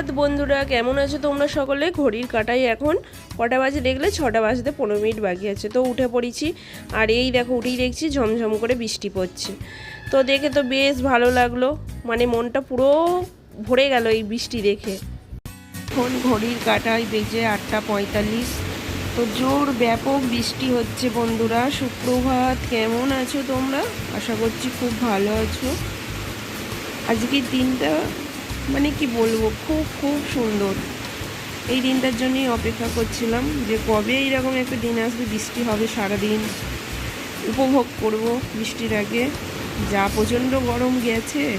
সুপ্রভাত বন্ধুরা, কেমন আছো তোমরা সকলে? ঘড়ির কাটাই এখন কটা বাজে দেখলে? ছটা বাজতে পনেরো মিনিট বাকি আছে, তো উঠে পড়েছি। আর এই দেখো, উঠেই দেখছি ঝমঝম করে বৃষ্টি পড়ছে। তো দেখে তো বেশ ভালো লাগল মানে মনটা পুরো ভরে গেল এই বৃষ্টি দেখে। এখন ঘড়ির কাটাই বেজে আটটা পঁয়তাল্লিশ, তো জোর ব্যাপক বৃষ্টি হচ্ছে বন্ধুরা। সুপ্রভাত, কেমন আছো তোমরা? আশা করছি খুব ভালো আছো। আজকের দিনটা মানে কি বলব, খুব খুব সুন্দর। এই দিনটার জন্যই অপেক্ষা করছিলাম যে কবে এইরকম একটা দিন আসবে, বৃষ্টি হবে সারাদিন। উপভোগ করব বৃষ্টির আগে। যা প্রচণ্ড গরম গেছে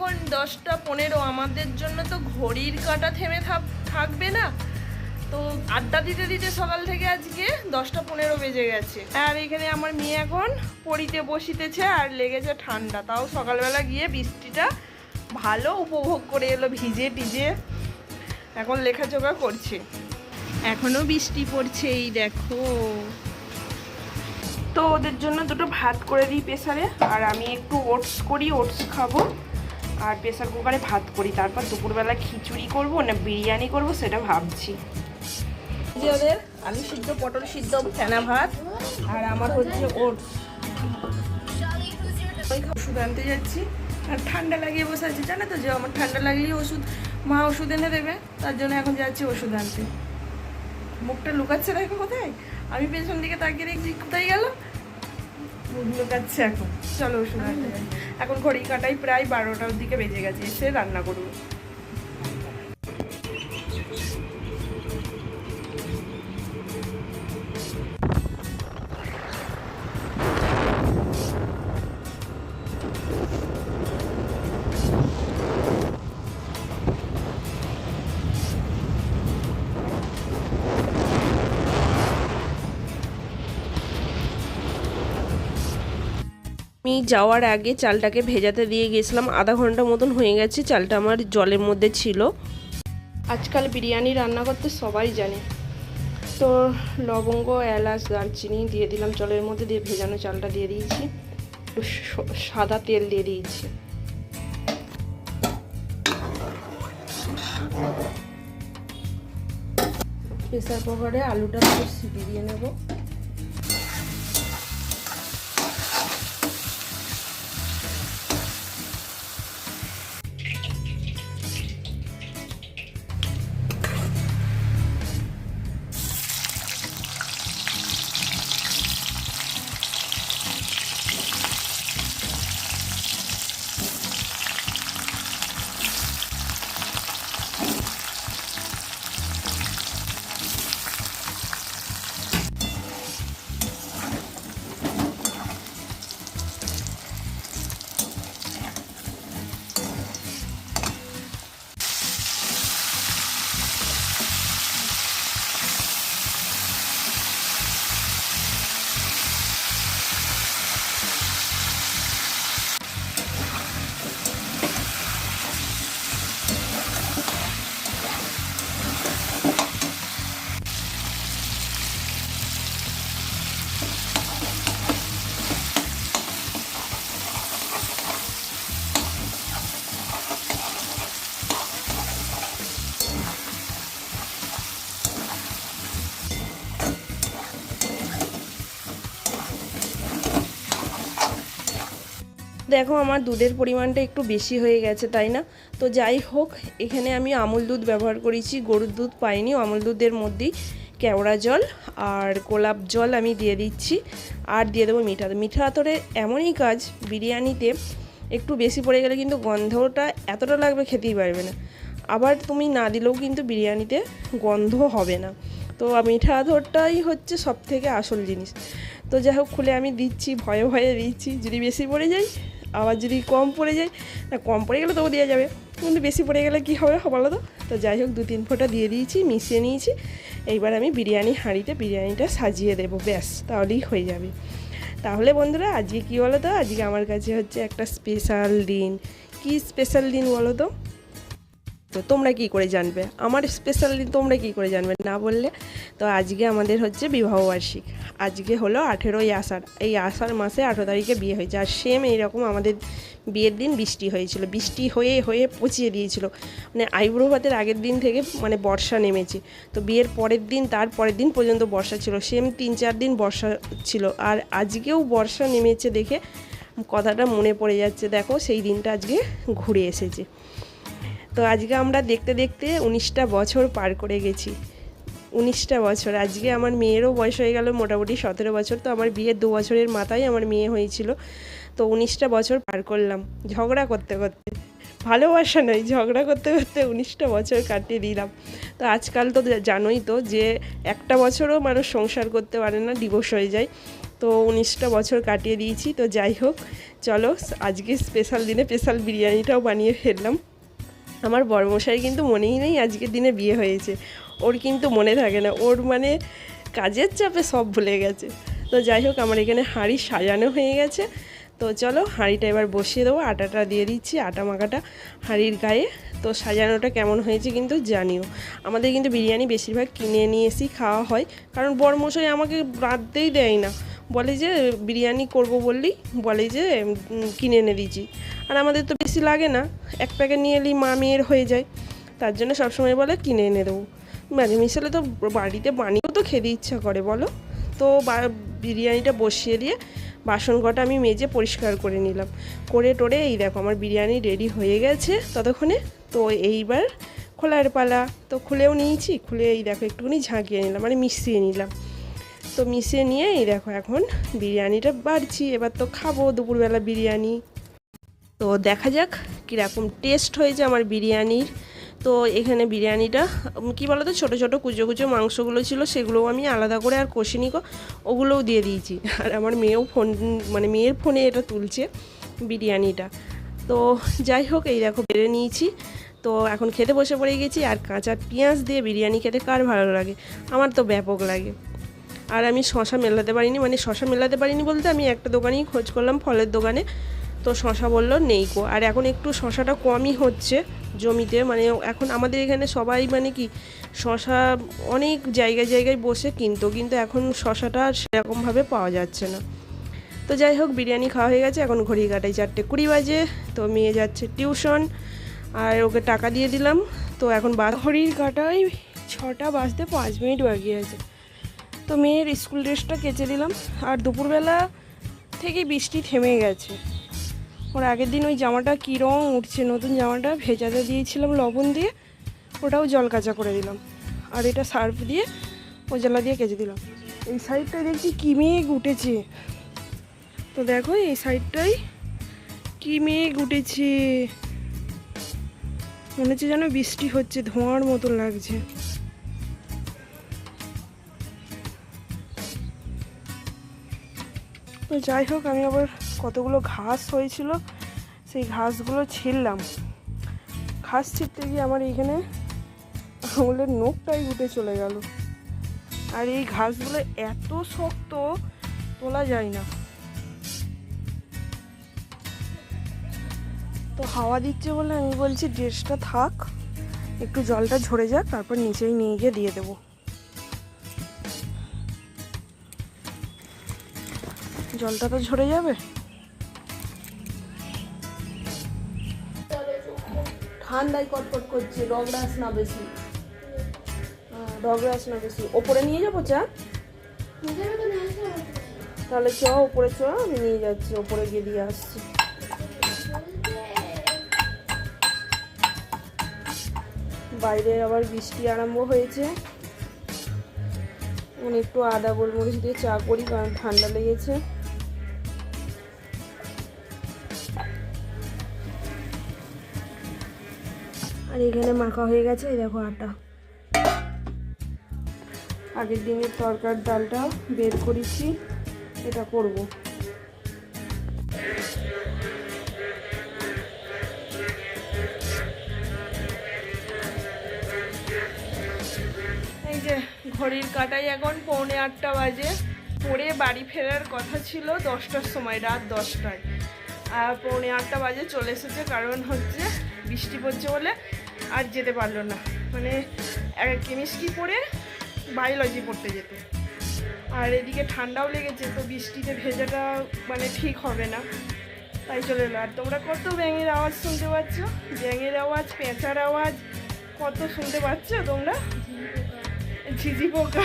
এখন দশটা পনেরো, আমাদের জন্য তো ঘড়ির কাটা থেমে থাক- থাকবে না। তো আড্ডা দিতে দিতে সকাল থেকে আজকে দশটা পনেরো বেজে গেছে। আর এখানে আমার মেয়ে এখন পড়িতে বসিতেছে আর লেগেছে ঠান্ডা। তাও সকালবেলা গিয়ে বৃষ্টিটা ভালো উপভোগ করে এলো ভিজে টিজে এখন লেখাচোখা করছে। এখনও বৃষ্টি পড়ছে, এই দেখো। তো ওদের জন্য দুটো ভাত করে দিই প্রেসারে। আর আমি একটু ওটস করি, ওটস খাব। আর প্রেসার কুকারে ভাত করি, তারপর দুপুরবেলা খিচুড়ি করব, না বিরিয়ানি করব, সেটা ভাবছি। ওদের আলু সিদ্ধ পটল সিদ্ধ ফেনা ভাত, আর আমার হচ্ছে ওটস ওই ওষুধ আনতে যাচ্ছি, আর ঠান্ডা লাগিয়ে বসে আছি, জানো তো যে আমার ঠান্ডা লাগলেই ওষুধ, মা ওষুধ এনে দেবে, তার জন্য এখন যাচ্ছি ওষুধ আনতে। মুখটা লুকাচ্ছে দেখো কোথায়? আমি পেছন দিকে তাকিয়ে দেখছি, কোথায় গেল? এখন। চলো শোনা এখন ঘড়ি কাটাই প্রায় বারোটার দিকে বেজে গেছে এসে রান্না করব। আমি যাওয়ার আগে চালটাকে ভেজাতে দিয়ে গেছিলাম। আধা ঘণ্টা মতন হয়ে গেছে, চালটা আমার জলের মধ্যে ছিল। আজকাল বিরিয়ানি রান্না করতে সবাই জানে। তো লবঙ্গ, এলাচ, দারচিনি দিয়ে দিলাম জলের মধ্যে দিয়ে ভেজানো চালটা দিয়ে দিয়েছি। সাদা তেল দিয়ে দিয়েছি। প্রেসার কুকারে আলুটা সিটি দিয়ে নেব। দেখো আমার দুধের পরিমাণটা একটু বেশি হয়ে গেছে, তাই না? তো যাই হোক, এখানে আমি আমুল দুধ ব্যবহার করেছি, গরুর দুধ পাইনি, আমুল দুধের মধ্যেই কেওড়া জল আর গোলাপ জল আমি দিয়ে দিচ্ছি আর দিয়ে দেবো মিঠা। মিঠা আতরে এমনই কাজ, বিরিয়ানিতে একটু বেশি পড়ে গেলে কিন্তু গন্ধটা এতটা লাগবে খেতেই পারবে না। আবার তুমি না দিলেও কিন্তু বিরিয়ানিতে গন্ধ হবে না। তো মিঠা আতরটাই হচ্ছে সব থেকে আসল জিনিস। তো যাই হোক, খুলে আমি দিচ্ছি, ভয়ে ভয়ে দিচ্ছি, যদি বেশি পড়ে যায় আবার যদি কম পড়ে যায় না কম পড়ে গেলে তবু দেওয়া যাবে। কিন্তু বেশি পড়ে গেলে কী হবে বলো তো? তো যাই হোক, দু তিন ফোঁটা দিয়ে দিয়েছি, মিশিয়ে নিয়েছি। এইবার আমি বিরিয়ানি হাঁড়িতে বিরিয়ানিটা সাজিয়ে দেবো, ব্যাস, তাহলেই হয়ে যাবে। তাহলে বন্ধুরা, আজকে কী বলো তো? আজকে আমার কাছে হচ্ছে একটা স্পেশাল দিন। কি স্পেশাল দিন বলো তো? তো তোমরা কি করে জানবে? আমার স্পেশালি তোমরা কি করে জানবে না বললে? তো আজকে আমাদের হচ্ছে বিবাহবার্ষিক আজকে হলো আঠেরোই আষাঢ়। এই আষাঢ় মাসে আঠেরো তারিখে বিয়ে হয়েছে। আর সেম এইরকম আমাদের বিয়ের দিন বৃষ্টি হয়েছিল। বৃষ্টি হয়ে হয়ে পচিয়ে দিয়েছিল। মানে আইব্রো ভাতের আগের দিন থেকে মানে বর্ষা নেমেছে। তো বিয়ের পরের দিন, তার পরের দিন পর্যন্ত বর্ষা ছিল। সেম তিন চার দিন বর্ষা ছিল। আর আজকেও বর্ষা নেমেছে দেখে কথাটা মনে পড়ে যাচ্ছে। দেখো সেই দিনটা আজকে ঘুরে এসেছে। তো আজকে আমরা দেখতে দেখতে উনিশটা বছর পার করে গেছি। উনিশটা বছর। আজকে আমার মেয়েরও বয়স হয়ে গেল মোটামুটি সতেরো বছর, তো আমার বিয়ের দু বছরের মাথায় আমার মেয়ে হয়েছিল। তো উনিশটা বছর পার করলাম। ঝগড়া করতে করতে, ভালোবাসা নয়, ঝগড়া করতে করতে উনিশটা বছর কাটিয়ে দিলাম। তো আজকাল তো জানোই তো যে একটা বছরও মানুষ সংসার করতে পারে না ডিভোর্স হয়ে যায়। তো উনিশটা বছর কাটিয়ে দিয়েছি। তো যাই হোক, চলো আজকে স্পেশাল দিনে স্পেশাল বিরিয়ানিটাও বানিয়ে ফেললাম। আমার বড়মশাই কিন্তু মনেই নেই আজকের দিনে বিয়ে হয়েছে। ওর কিন্তু মনে থাকে না। ওর মানে কাজের চাপে সব ভুলে গেছে। তো যাই হোক, আমার এখানে হাঁড়ি সাজানো হয়ে গেছে। তো চলো, হাঁড়িটা এবার বসিয়ে দেবো। আটাটা দিয়ে দিচ্ছি, আটা মাখাটা হাঁড়ির গায়ে। তো সাজানোটা কেমন হয়েছে কিন্তু জানিও। আমাদের কিন্তু বিরিয়ানি বেশিরভাগ কিনে নিয়ে এসেই খাওয়া হয়। কারণ বড়মশাই আমাকে রাঁধতেই দেয় না। বলে যে, বিরিয়ানি করব বললি? বলে যে কিনে এনে দিয়েছি। আর আমাদের তো বেশি লাগে না। এক প্যাকেট নিয়ে এলেই মা মেয়ের হয়ে যায়। তার জন্য সবসময় বলে, কিনে এনে দেবো। মাঝে মিশালে তো বাড়িতে বানিয়েও তো খেতে ইচ্ছা করে, বলো? তো বিরিয়ানিটা বসিয়ে দিয়ে বাসন কটা আমি মেজে পরিষ্কার করে নিলাম। করে টোরে, এই দেখো, আমার বিরিয়ানি রেডি হয়ে গেছে ততক্ষণে। তো এইবার খোলার পালা তো খুলেও নিয়েছি, খুলে এই দেখো, একটুখানি ঝাঁকিয়ে নিলাম মানে মিশিয়ে নিলাম। তো মিশিয়ে নিয়ে এই দেখো এখন বিরিয়ানিটা বাড়ছি। এবার তো খাব দুপুরবেলা বিরিয়ানি। তো দেখা যাক কীরকম টেস্ট হয়েছে আমার বিরিয়ানির। তো এখানে বিরিয়ানিটা কী বলো তো ছোটো ছোটো কুচো কুচো মাংসগুলো ছিল, সেগুলোও আমি আলাদা করে আর কষিনি গো, ওগুলোও দিয়ে দিয়েছি। আর আমার মেয়েও ফোন মানে মেয়ের ফোনে এটা তুলছে বিরিয়ানিটা। তো যাই হোক, এই দেখো বেড়ে নিয়েছি। তো এখন খেতে বসে পড়ে গেছি, আর কাঁচা পেঁয়াজ দিয়ে বিরিয়ানি খেতে কার ভালো লাগে? আমার তো ব্যাপক লাগে। আর আমি শশা মেলাতে পারিনি মানে শশা মেলাতে পারিনি বলতে আমি একটা দোকানেই খোঁজ করলাম ফলের দোকানে। তো শশা বলল, নেই কো আর এখন একটু শশাটা কমই হচ্ছে জমিতে মানে এখন আমাদের এখানে সবাই মানে কি, শশা অনেক জায়গায় জায়গায় বসে কিনতো, কিন্তু এখন শশাটা আর সেরকমভাবে পাওয়া যাচ্ছে না। তো যাই হোক, বিরিয়ানি খাওয়া হয়ে গেছে, এখন ঘড়ি কাটাই চারটে কুড়ি বাজে, তো মেয়ে যাচ্ছে টিউশন, আর ওকে টাকা দিয়ে দিলাম। তো এখন বা ঘড়ির কাটাই ছটা বাজতে পাঁচ মিনিট বাকি আছে। তো মেয়ের স্কুল ড্রেসটা কেচে দিলাম। আর দুপুরবেলা থেকে বৃষ্টি থেমে গেছে। ওর আগের দিন ওই জামাটা কী রং উঠছে, নতুন জামাটা ভেজাতে দিয়েছিলাম লবণ দিয়ে, ওটাও জল কাঁচা করে দিলাম। আর এটা সার্ফ দিয়ে ওজালা দিয়ে কেচে দিলাম। এই সাইডটায় দেখছি কি মেঘ উঠেছে। তো দেখো এই সাইডটাই কি মেঘ উঠেছে। মনে হচ্ছে যেন বৃষ্টি হচ্ছে, ধোঁয়ার মতো লাগছে। তো যাই হোক, আমি আবার কতগুলো ঘাস হয়েছিল, সেই ঘাসগুলো ছিললাম ঘাস ছিঁড়তে গিয়ে আমার এইখানে আঙুলের নখটাই উঠে চলে গেল। আর এই ঘাসগুলো এত শক্ত, তোলা যায় না। তো হাওয়া দিচ্ছে বলে আমি বলছি, ড্রেসটা থাক, একটু জলটা ঝরে যাক, তারপর নিচেই নিয়ে গিয়ে দিয়ে দেবো। জলটা তো ঝরে যাবে। ঠান্ডায় কটকট করছে, রগড়াস না বেশি। রগড়াস না বেশি। ওপরে নিয়ে যাব চা? তাহলে চ, ওপরে চ, আমি নিয়ে যাচ্ছি, ওপরে গিয়ে দিয়ে আসছি। বাইরে আবার বৃষ্টি আরম্ভ হয়েছে। একটু আদা গোলমরিচ দিয়ে চা করি, কারণ ঠান্ডা লেগেছে। আর এখানে মাখা হয়ে গেছে, এই দেখো আটা। আগের দিনের তরকার ডালটা বের করেছি, এটা করব। এই যে ঘড়ির কাটাই এখন, পৌনে আটটা বাজে। পরে বাড়ি ফেরার কথা ছিল দশটার সময়, রাত দশটায়। আর পৌনে আটটা বাজে চলে এসেছে, কারণ হচ্ছে বৃষ্টি পড়ছে বলে। আর যেতে পারল না। মানে কেমিস্ট্রি পড়ে বায়োলজি পড়তে যেত। আর এদিকে ঠান্ডাও লেগেছে, তো বৃষ্টিতে ভেজাটা মানে ঠিক হবে না। তাই চলে এলো। আর তোমরা কত ব্যাঙের আওয়াজ শুনতে পাচ্ছ? ব্যাঙের আওয়াজ, পেঁচার আওয়াজ, কত শুনতে পাচ্ছ তোমরা? ঝিঝি পোকা।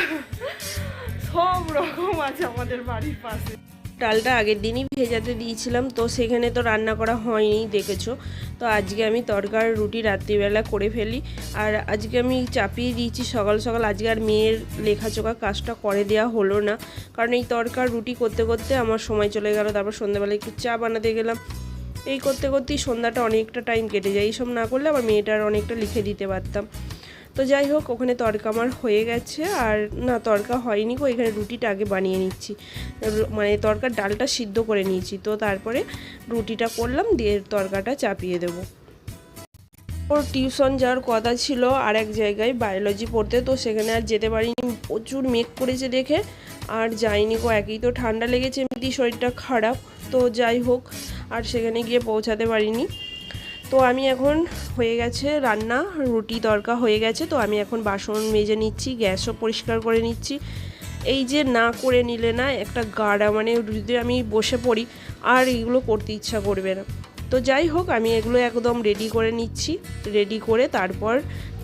সব রকম আছে আমাদের বাড়ির পাশে। ডালটা আগের দিনই ভেজাতে দিয়েছিলাম, তো সেখানে তো রান্না করা হয়নি, দেখেছ। তো আজকে আমি তরকার রুটি রাত্রিবেলা করে ফেলি। আর আজকে আমি চাপিয়ে দিয়েছি সকাল সকাল, আজকে আর মেয়ের লেখাচোকা কাজটা করে দেওয়া হলো না। কারণ এই তরকার রুটি করতে করতে আমার সময় চলে গেল, তারপর সন্ধ্যাবেলা একটু চা বানাতে গেলাম। এই করতে করতেই সন্ধ্যাটা অনেকটা টাইম কেটে যায়, এইসব না করলে আবার মেয়েটার অনেকটা লিখে দিতে পারতাম। তো যাই হোক, ওখানে তরকা আমার হয়ে গেছে আর না তরকা হয়নি গো, এখানে রুটিটা আগে বানিয়ে নিচ্ছি। মানে তরকার ডালটা সিদ্ধ করে নিয়েছি, তো তারপরে রুটিটা করলাম, দিয়ে তরকাটা চাপিয়ে দেবো। ওর টিউশন যাওয়ার কথা ছিল আর এক জায়গায় বায়োলজি পড়তে, তো সেখানে আর যেতে পারিনি। প্রচুর মেঘ করেছে দেখে, আর যাইনি গো, একই তো ঠান্ডা লেগেছে এমনি শরীরটা খারাপ। তো যাই হোক, আর সেখানে গিয়ে পৌঁছাতে পারিনি। তো আমি এখন হয়ে গেছে রান্না, রুটি তরকা হয়ে গেছে, তো আমি এখন বাসন মেজে নিচ্ছি, গ্যাসও পরিষ্কার করে নিচ্ছি। এই যে না করে নিলে না একটা গাড়া মানে যদি আমি বসে পড়ি, আর এগুলো করতে ইচ্ছা করবে না। তো যাই হোক, আমি এগুলো একদম রেডি করে নিচ্ছি রেডি করে তারপর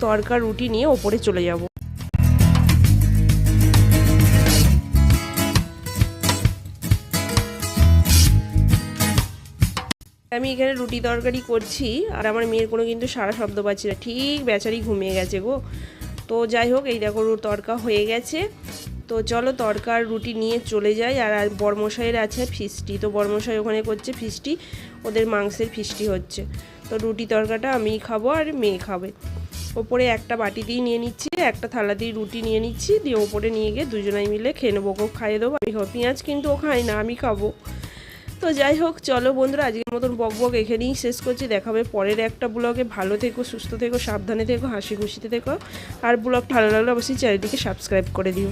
তরকা রুটি নিয়ে ওপরে চলে যাব। আমি এখানে রুটি তরকারি করছি, আর আমার মেয়ের কোনো কিন্তু সারা শব্দ পাচ্ছি না। ঠিক বেচারি ঘুমিয়ে গেছে গো। তো যাই হোক, এই দেখো তরকা হয়ে গেছে। তো চলো তরকার রুটি নিয়ে চলে যাই, আর বর্মশাইয়ের আছে ফিস্টি। তো বর্মশাই ওখানে করছে ফিস্টি, ওদের মাংসের ফিস্টি হচ্ছে। তো রুটি তরকাটা আমি খাব আর মেয়ে খাবে। ওপরে একটা বাটি দিয়ে নিয়ে নিচ্ছি, একটা থালা দিয়ে রুটি নিয়ে নিচ্ছি, দিয়ে ওপরে নিয়ে গিয়ে দুজনাই মিলে খেয়ে নেব। খাইয়ে দেবো। আমি খাব পেঁয়াজ কিন্তু ও খায় না, আমি খাব। তো যাই হোক, চলো বন্ধুরা, আজকের মতন বক বক এখানেই শেষ করছি। দেখাবে পরের একটা ব্লগে। ভালো থেকো, সুস্থ থেকো, সাবধানে থেকো, হাসি খুশিতে থেকো। আর ব্লগ ভালো লাগলে অবশ্যই চ্যানেলটিকে সাবস্ক্রাইব করে দিও।